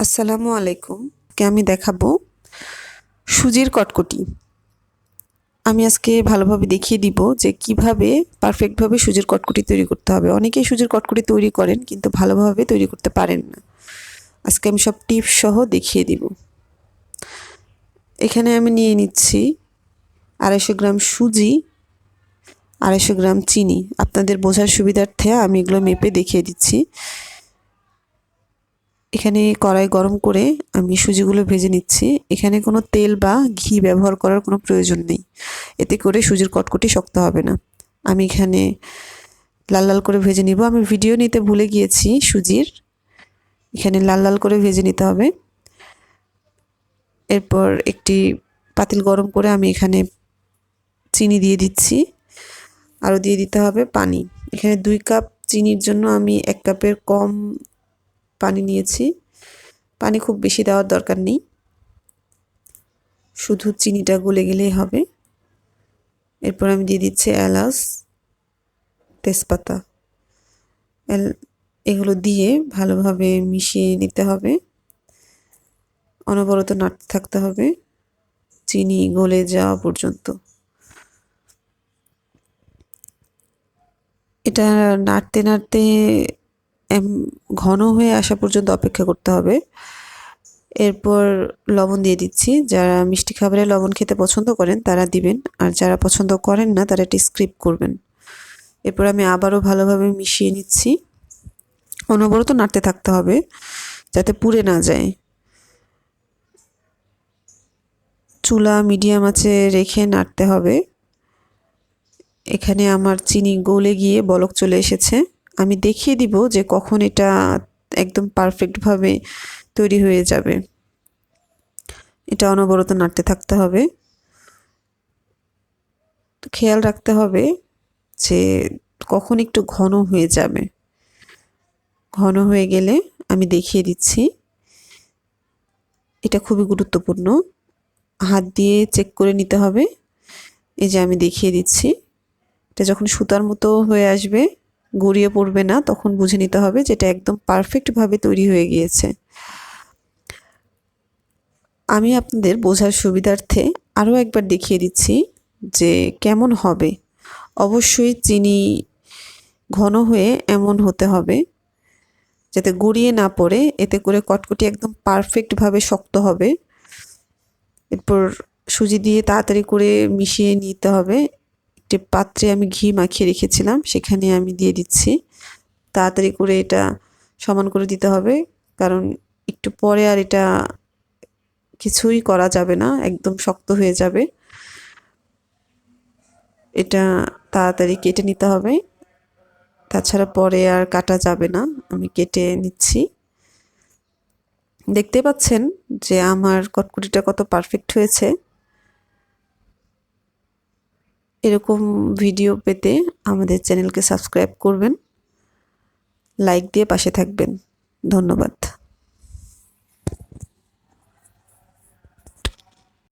আসসালামু আলাইকুম। কে আমি দেখাবো সুজির কটকটি। আমি আজকে ভালোভাবে দেখিয়ে দিব যে কীভাবে পারফেক্টভাবে সুজির কটকটি তৈরি করতে হবে। অনেকেই সুজির কটকটি তৈরি করেন কিন্তু ভালোভাবে তৈরি করতে পারেন না। আজকে আমি সব টিপস সহ দেখিয়ে দিব। এখানে আমি নিয়ে নিচ্ছি আড়াইশো গ্রাম সুজি, আড়াইশো গ্রাম চিনি। আপনাদের বোঝার সুবিধার্থে আমি এগুলো মেপে দেখিয়ে দিচ্ছি। এখানে কড়াই গরম করে আমি সুজিগুলো ভেজে নিচ্ছি। এখানে কোনো তেল বা ঘি ব্যবহার করার কোনো প্রয়োজন নেই। এতে করে সুজির কটকটি শক্ত হবে না। আমি এখানে লাল লাল করে ভেজে নিব। আমি ভিডিও নিতে ভুলে গিয়েছি সুজির। এখানে লাল লাল করে ভেজে নিতে হবে। এরপর একটি পাতিল গরম করে আমি এখানে চিনি দিয়ে দিচ্ছি। আরও দিয়ে দিতে হবে পানি। এখানে দুই কাপ চিনির জন্য আমি এক কাপের কম পানি নিয়েছি। পানি খুব বেশি দেওয়ার দরকার নেই। শুধু চিনিটা গলে গেলেই হবে। এরপর আমি দিয়ে দিচ্ছি এলাচ, তেজপাতা। এগুলো দিয়ে ভালোভাবে মিশিয়ে নিতে হবে। অনবরত নাড়তে থাকতে হবে। চিনি গলে যাওয়া পর্যন্ত। এটা নাড়তে নাড়তে ঘন হয়ে আসা পর্যন্ত অপেক্ষা করতে হবে। এরপর লবণ দিয়ে দিচ্ছি। যারা মিষ্টি খাবারে লবণ খেতে পছন্দ করেন, তারা দিবেন। আর যারা পছন্দ করেন না, তারা এটি স্ক্রিপ করবেন। এরপর আমি আবারও ভালোভাবে মিশিয়ে নিচ্ছি। অনবরত নাড়তে থাকতে হবে, যাতে পুড়ে না যায়। চুলা মিডিয়াম আছে রেখে নাড়তে হবে। এখানে আমার চিনি গলে গিয়ে বলক চলে এসেছে। আমি দেখিয়ে দিব যে কখন এটা একদম পারফেক্টভাবে তৈরি হয়ে যাবে। এটা অনবরত নাড়তে থাকতে হবে। খেয়াল রাখতে হবে যে কখন একটু ঘন হয়ে যাবে। ঘন হয়ে গেলে আমি দেখিয়ে দিচ্ছি। এটা খুবই গুরুত্বপূর্ণ। হাত দিয়ে চেক করে নিতে হবে। এই যে আমি দেখিয়ে দিচ্ছি। এটা যখন সুতার মতো হয়ে আসবে গড়িয়ে পড়বে না, তখন বুঝে নিতে হবে যেটা একদম পারফেক্টভাবে তৈরি হয়ে গিয়েছে। আমি আপনাদের বোঝার সুবিধার্থে আরও একবার দেখিয়ে দিচ্ছি যে কেমন হবে। অবশ্যই চিনি ঘন হয়ে এমন হতে হবে যাতে গড়িয়ে না পড়ে, এতে করে কটকটি একদম পারফেক্টভাবে শক্ত হবে। এরপর সুজি দিয়ে তাড়াতাড়ি করে মিশিয়ে নিতে হবে। একটি পাত্রে আমি ঘি মাখিয়ে রেখেছিলাম, সেখানে আমি দিয়ে দিচ্ছি। তাড়াতাড়ি করে এটা সমান করে দিতে হবে, কারণ একটু পরে আর এটা কিছুই করা যাবে না, একদম শক্ত হয়ে যাবে। এটা তাড়াতাড়ি কেটে নিতে হবে। তাছাড়া পরে আর কাটা যাবে না, আমি কেটে নিচ্ছি। দেখতে পাচ্ছেন যে আমার কটকুটিটা কত পারফেক্ট হয়েছে। এরকম ভিডিও পেতে আমাদের চ্যানেলকে সাবস্ক্রাইব করবেন লাইক দিয়ে পাশে থাকবেন। ধন্যবাদ।